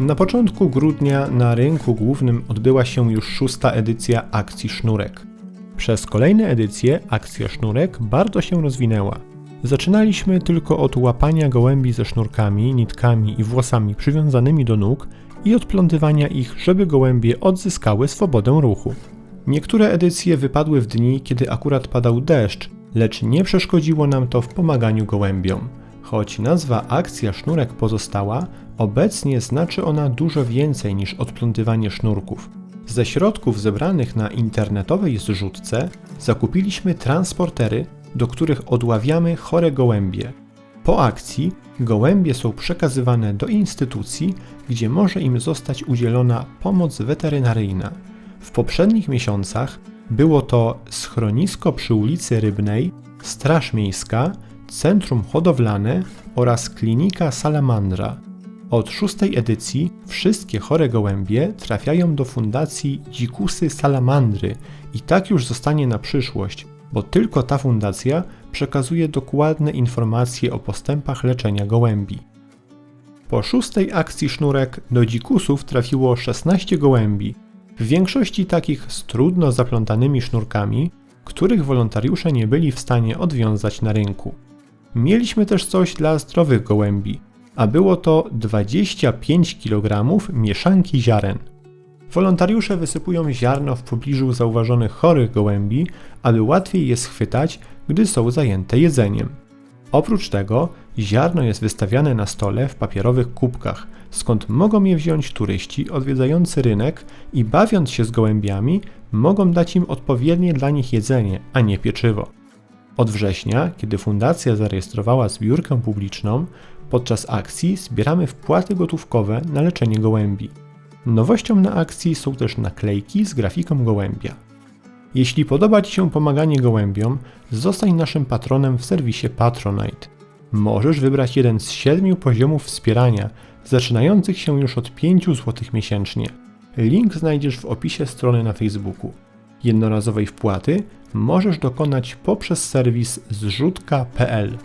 Na początku grudnia na rynku głównym odbyła się już szósta edycja akcji Sznurek. Przez kolejne edycje akcja Sznurek bardzo się rozwinęła. Zaczynaliśmy tylko od łapania gołębi ze sznurkami, nitkami i włosami przywiązanymi do nóg i odplątywania ich, żeby gołębie odzyskały swobodę ruchu. Niektóre edycje wypadły w dni, kiedy akurat padał deszcz, lecz nie przeszkodziło nam to w pomaganiu gołębiom. Choć nazwa akcja sznurek pozostała, obecnie znaczy ona dużo więcej niż odplątywanie sznurków. Ze środków zebranych na internetowej zrzutce zakupiliśmy transportery, do których odławiamy chore gołębie. Po akcji gołębie są przekazywane do instytucji, gdzie może im zostać udzielona pomoc weterynaryjna. W poprzednich miesiącach było to schronisko przy ulicy Rybnej, Straż Miejska, Centrum Hodowlane oraz Klinika Salamandra. Od szóstej edycji wszystkie chore gołębie trafiają do Fundacji Dzikusy Salamandry i tak już zostanie na przyszłość, bo tylko ta fundacja przekazuje dokładne informacje o postępach leczenia gołębi. Po szóstej akcji sznurek do dzikusów trafiło 16 gołębi, w większości takich z trudno zaplątanymi sznurkami, których wolontariusze nie byli w stanie odwiązać na rynku. Mieliśmy też coś dla zdrowych gołębi, a było to 25 kg mieszanki ziaren. Wolontariusze wysypują ziarno w pobliżu zauważonych chorych gołębi, aby łatwiej je schwytać, gdy są zajęte jedzeniem. Oprócz tego ziarno jest wystawiane na stole w papierowych kubkach, skąd mogą je wziąć turyści odwiedzający rynek i bawiąc się z gołębiami, mogą dać im odpowiednie dla nich jedzenie, a nie pieczywo. Od września, kiedy fundacja zarejestrowała zbiórkę publiczną, podczas akcji zbieramy wpłaty gotówkowe na leczenie gołębi. Nowością na akcji są też naklejki z grafiką gołębia. Jeśli podoba Ci się pomaganie gołębiom, zostań naszym patronem w serwisie Patronite. Możesz wybrać jeden z siedmiu poziomów wspierania, zaczynających się już od 5 zł miesięcznie. Link znajdziesz w opisie strony na Facebooku. Jednorazowej wpłaty możesz dokonać poprzez serwis zrzutka.pl.